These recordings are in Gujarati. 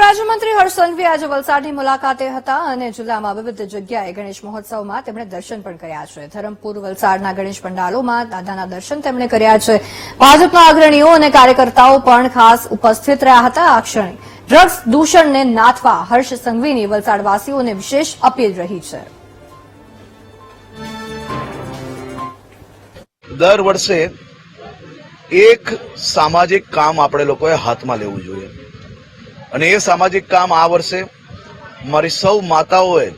ગૃહરાજ્યમંત્રી હર્ષ સંઘવી આજે વલસાડની મુલાકાતે હતા અને જિલ્લામાં વિવિધ જગ્યાએ ગણેશ મહોત્સવમાં તેમણે દર્શન પણ કર્યા છે. ધરમપુર, વલસાડના ગણેશ પંડાલોમાં દાદાના દર્શન તેમણે કર્યા છે. ભાજપના અગ્રણીઓ અને કાર્યકર્તાઓ પણ ખાસ ઉપસ્થિત રહ્યા હતા. આ ક્ષણે ડ્રગ્સ દૂષણને નાથવા હર્ષ સંઘવીની વલસાડવાસીઓને વિશેષ અપીલ રહી છે. દર વર્ષે એક સામાજિક કામ આપણે લોકોએ હાથમાં લેવું જોઈએ. અને એ સામાજિક કામ આ વર્ષે મારી સૌ માતાઓએ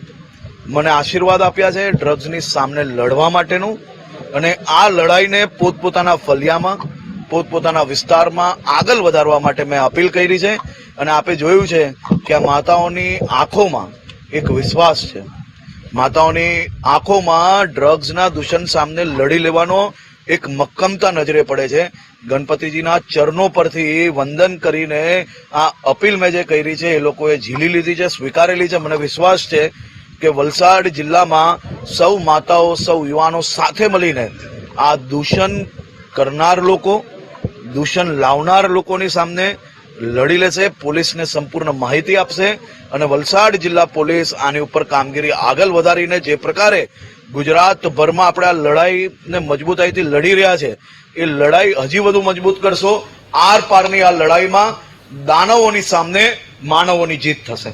મને આશીર્વાદ આપ્યા છે ડ્રગ્સની સામે લડવા માટેનું. અને આ લડાઈને પોતપોતાના ફલિયામાં, પોતપોતાના વિસ્તારમાં આગળ વધારવા માટે મેં અપીલ કરી છે. અને આપે જોયું છે કે આ માતાઓની આંખોમાં એક વિશ્વાસ છે. માતાઓની આંખોમાં ડ્રગ્સના દૂષણ સામે લડી લેવાનો એક મક્કમતા નજરે પડે છે. ગણપતિજીના ચરણો પરથી વંદન કરીને આ અપીલ મેં જે કરી છે, એ લોકોએ ઝીલી લીધી છે, સ્વીકારેલી છે. મને વિશ્વાસ છે કે વલસાડ જિલ્લામાં સૌ માતાઓ, સૌ યુવાનો સાથે મળીને આ દૂષણ કરનાર લોકો, દૂષણ લાવનાર લોકોની સામે લડી લેશે, પોલીસને સંપૂર્ણ માહિતી આપશે અને વલસાડ જિલ્લા પોલીસ આની ઉપર કામગીરી આગળ વધારીને જે પ્રકારે ગુજરાતભરમાં આપણે આ લડાઈને મજબૂતાઈથી લડી રહ્યા છે, એ લડાઈ હજી વધુ મજબૂત કરશો. આર પારની આ લડાઈમાં દાનવોની સામે માનવોની જીત થશે.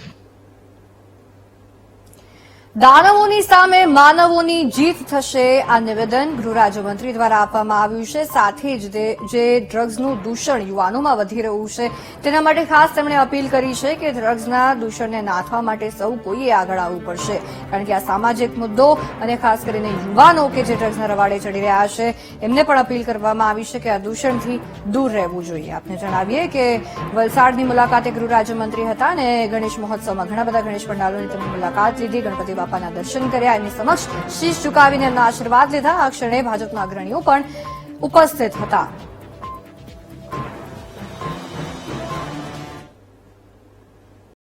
દાનવોની સામે માનવોની જીત થશે આ નિવેદન ગૃહ રાજ્યમંત્રી દ્વારા આપવામાં આવ્યું છે. સાથે જ જે ડ્રગ્સનું દૂષણ યુવાનોમાં વધી રહ્યું છે, તેના માટે ખાસ તેમણે અપીલ કરી છે કે ડ્રગ્સના દૂષણને નાથવા માટે સૌ કોઈએ આગળ આવવું પડશે. કારણ કે આ સામાજિક મુદ્દો અને ખાસ કરીને યુવાનો કે જે ડ્રગ્સના રવાડે ચડી રહ્યા છે, એમને પણ અપીલ કરવામાં આવી છે કે આ દૂષણથી દૂર રહેવું જોઈએ. આપને જણાવીએ કે વલસાડની મુલાકાતે ગૃહ રાજ્યમંત્રી હતા અને ગણેશ મહોત્સવમાં ઘણા બધા ગણેશ પંડાલોની તેમની મુલાકાત લીધી. ગણપતિ બાપાના દર્શન કર્યા. એમની સમક્ષ શીશ ઝુકાવીને એમના આશીર્વાદ લીધા. આ ક્ષણે ભાજપના અગ્રણીઓ પણ ઉપસ્થિત હતા.